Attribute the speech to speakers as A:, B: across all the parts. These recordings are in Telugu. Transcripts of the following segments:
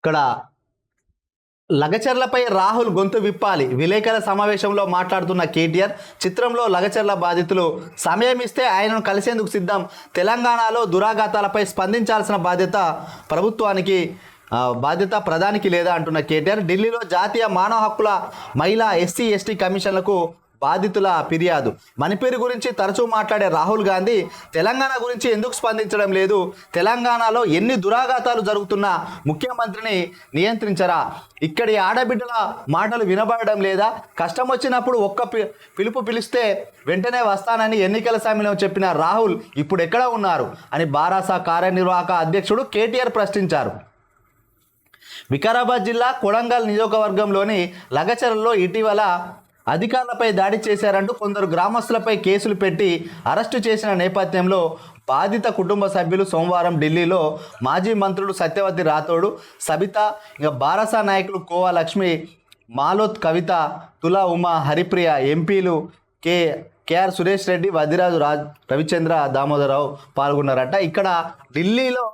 A: ఇక్కడ లగచర్లపై రాహుల్ గొంతు విప్పాలి. విలేకరుల సమావేశంలో మాట్లాడుతున్న కేటీఆర్ చిత్రంలో లగచర్ల బాధితులు సమయం ఇస్తే ఆయనను కలిసేందుకు సిద్ధం. తెలంగాణలో దురాఘాతాలపై స్పందించాల్సిన బాధ్యత ప్రభుత్వానికి బాధ్యత ప్రధానికి లేదా అంటున్న కేటీఆర్. ఢిల్లీలో జాతీయ మానవ హక్కుల మహిళా ఎస్సీ ఎస్టీ కమిషన్లకు బాధితుల ఫిర్యాదు. మణిపేరు గురించి తరచూ మాట్లాడే రాహుల్ గాంధీ తెలంగాణ గురించి ఎందుకు స్పందించడం లేదు? తెలంగాణలో ఎన్ని దురాఘాతాలు జరుగుతున్నా ముఖ్యమంత్రిని నియంత్రించరా? ఇక్కడి ఆడబిడ్డల మాటలు వినబడడం లేదా? కష్టం వచ్చినప్పుడు ఒక్క పి- పిలుపు పిలిస్తే వెంటనే వస్తానని ఎన్నికల సమయంలో చెప్పిన రాహుల్ ఇప్పుడు ఎక్కడ ఉన్నారు? అని బారాసా కార్యనిర్వాహక అధ్యక్షుడు కేటీఆర్ ప్రశ్నించారు. వికారాబాద్ జిల్లా కొడంగల్ నియోజకవర్గంలోని లగచర్లలో ఇటీవల అధికారులపై దాడి చేశారంటూ కొందరు గ్రామస్తులపై కేసులు పెట్టి అరెస్టు చేసిన నేపథ్యంలో బాధిత కుటుంబ సభ్యులు సోమవారం ఢిల్లీలో మాజీ మంత్రులు సత్యవతి రాథోడు సబిత ఇంకా బారసా నాయకులు కోవా లక్ష్మి మాలోత్ కవిత తులా ఉమా హరిప్రియ ఎంపీలు కే కేఆర్ సురేష్ రెడ్డి వదిరాజు రాజ్ రవిచంద్ర దామోదరరావు పాల్గొన్నారట. ఇక్కడ ఢిల్లీలో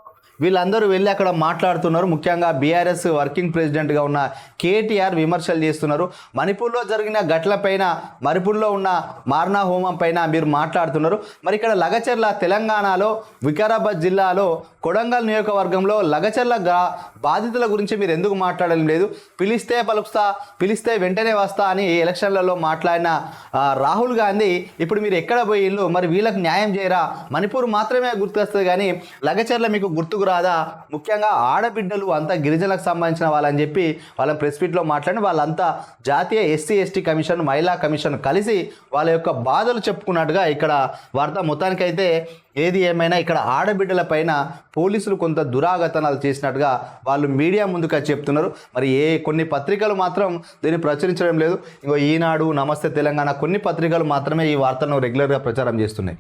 A: వీళ్ళందరూ వెళ్ళి అక్కడ మాట్లాడుతున్నారు. ముఖ్యంగా బీఆర్ఎస్ వర్కింగ్ ప్రెసిడెంట్గా ఉన్న కేటీఆర్ విమర్శలు చేస్తున్నారు. మణిపూర్లో జరిగిన ఘటనపైన మణిపూర్లో ఉన్న మార్నా హోమం పైన మీరు మాట్లాడుతున్నారు. మరి ఇక్కడ లగచర్ల తెలంగాణలో వికారాబాద్ జిల్లాలో కొడంగల్ నియోజకవర్గంలో లగచర్ల గ్రా బాధితుల గురించి మీరు ఎందుకు మాట్లాడడం లేదు? పిలిస్తే పలుకుస్తా పిలిస్తే వెంటనే వస్తా అని ఎలక్షన్లలో మాట్లాడిన రాహుల్ గాంధీ ఇప్పుడు మీరు ఎక్కడ పోయిళ్ళు మరి వీళ్ళకి న్యాయం చేయరా? మణిపూర్ మాత్రమే గుర్తుకొస్తుంది కానీ లగచర్ల మీకు గుర్తుకు రాదా? ముఖ్యంగా ఆడబిడ్డలు అంతా గిరిజనులకు సంబంధించిన వాళ్ళని చెప్పి వాళ్ళ ప్రెస్ మీట్లో మాట్లాడి వాళ్ళంతా జాతీయ ఎస్సీ ఎస్టీ కమిషన్ మహిళా కమిషన్ కలిసి వాళ్ళ యొక్క బాధలు చెప్పుకున్నట్టుగా ఇక్కడ వార్త మొత్తానికైతే ఏది ఏమైనా ఇక్కడ ఆడబిడ్డల పైన పోలీసులు కొంత దురాగతనాలు చేసినట్టుగా వాళ్ళు వాళ్ళు మీడియా ముందుగా చెప్తున్నారు. మరి ఏ కొన్ని పత్రికలు మాత్రం దీన్ని ప్రచురించడం లేదు. ఇంకో ఈనాడు నమస్తే తెలంగాణ కొన్ని పత్రికలు మాత్రమే ఈ వార్తను రెగ్యులర్గా ప్రచారం చేస్తున్నాయి.